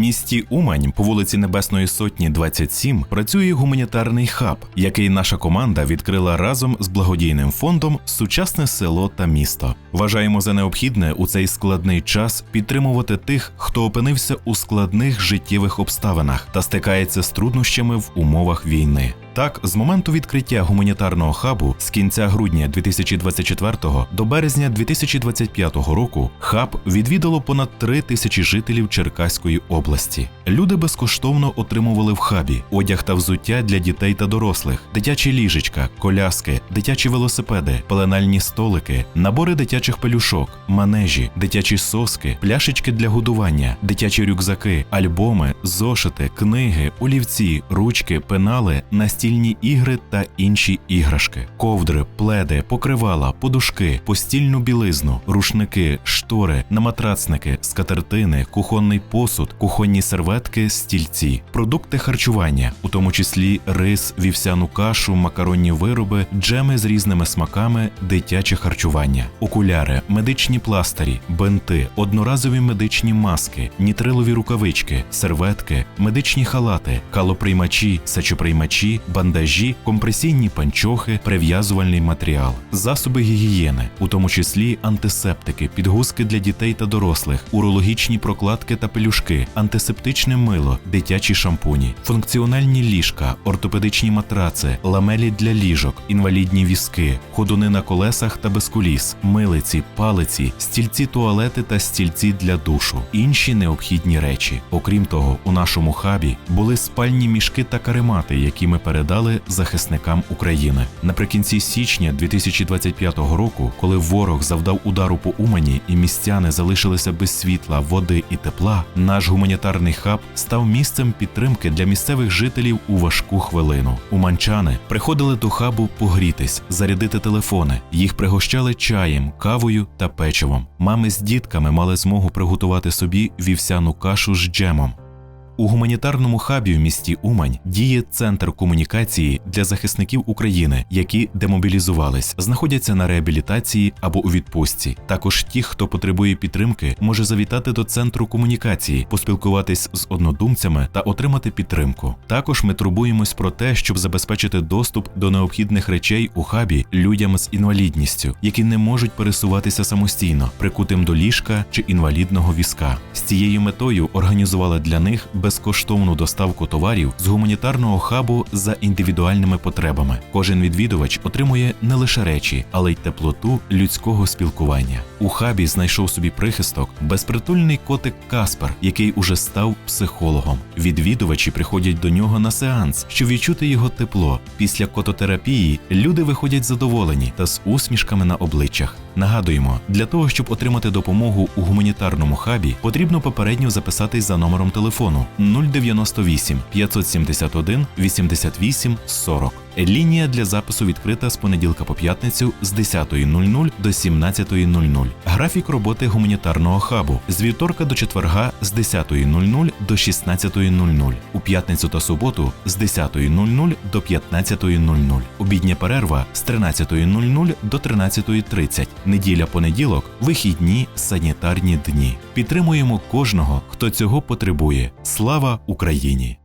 місті Умань по вулиці Небесної Сотні, 27, працює гуманітарний хаб, який наша команда відкрила разом з благодійним фондом Сучасне село та місто. Вважаємо за необхідне у цей складний час підтримувати тих, хто опинився у складних життєвих обставинах та стикається з труднощами в умовах війни. Так, з моменту відкриття гуманітарного хабу з кінця грудня 2024 до березня 2025 року хаб відвідало понад три тисячі жителів Черкаської області. Люди безкоштовно отримували в хабі одяг та взуття для дітей та дорослих, дитячі ліжечка, коляски, дитячі велосипеди, пеленальні столики, набори дитячих пелюшок, манежі, дитячі соски, пляшечки для годування, дитячі рюкзаки, альбоми, зошити, книги, олівці, ручки, пенали, настільні ігри та інші іграшки, ковдри, пледи, покривала, подушки, постільну білизну, рушники, штори, наматрацники, скатертини, кухонний посуд, кухонні серветки, стільці, продукти харчування, у тому числі рис, вівсяну кашу, макаронні вироби, джеми з різними смаками, дитяче харчування, окуляри, медичні пластирі, бинти, одноразові медичні маски, нітрилові рукавички, серветки, медичні халати, калоприймачі, сечоприймачі, бандажі, компресійні панчохи, прив'язувальний матеріал, засоби гігієни, у тому числі антисептики, підгузки для дітей та дорослих, урологічні прокладки та пелюшки, антисептичне мило, дитячі шампуні, функціональні ліжка, ортопедичні матраци, ламелі для ліжок, інвалідні візки, ходуни на колесах та без коліс, милиці, палиці, стільці туалети та стільці для душу, інші необхідні речі. Окрім того, у нашому хабі були спальні мішки та каремати, які ми передали захисникам України. Наприкінці січня 2025 року, коли ворог завдав удару по Умані і містяни залишилися без світла, води і тепла, наш гуманітарний хаб став місцем підтримки для місцевих жителів у важку хвилину. Уманчани приходили до хабу погрітись, зарядити телефони. Їх пригощали чаєм, кавою та печивом. Мами з дітками мали змогу приготувати собі вівсяну кашу з джемом. У гуманітарному хабі в місті Умань діє центр комунікації для захисників України, які демобілізувались, знаходяться на реабілітації або у відпустці. Також ті, хто потребує підтримки, може завітати до центру комунікації, поспілкуватись з однодумцями та отримати підтримку. Також ми турбуємось про те, щоб забезпечити доступ до необхідних речей у хабі людям з інвалідністю, які не можуть пересуватися самостійно, прикутим до ліжка чи інвалідного візка. З цією метою організували для них безкоштовну доставку товарів з гуманітарного хабу за індивідуальними потребами. Кожен відвідувач отримує не лише речі, але й теплоту людського спілкування. У хабі знайшов собі прихисток безпритульний котик Каспер, який уже став психологом. Відвідувачі приходять до нього на сеанс, щоб відчути його тепло. Після кототерапії люди виходять задоволені та з усмішками на обличчях. Нагадуємо, для того, щоб отримати допомогу у гуманітарному хабі, потрібно попередньо записатись за номером телефону 098 571 88 40. Лінія для запису відкрита з понеділка по п'ятницю з 10.00 до 17.00. Графік роботи гуманітарного хабу з вівторка до четверга з 10.00 до 16.00. У п'ятницю та суботу з 10.00 до 15.00. Обідня перерва з 13.00 до 13.30. Неділя понеділок, вихідні санітарні дні. Підтримуємо кожного, хто цього потребує. Слава Україні!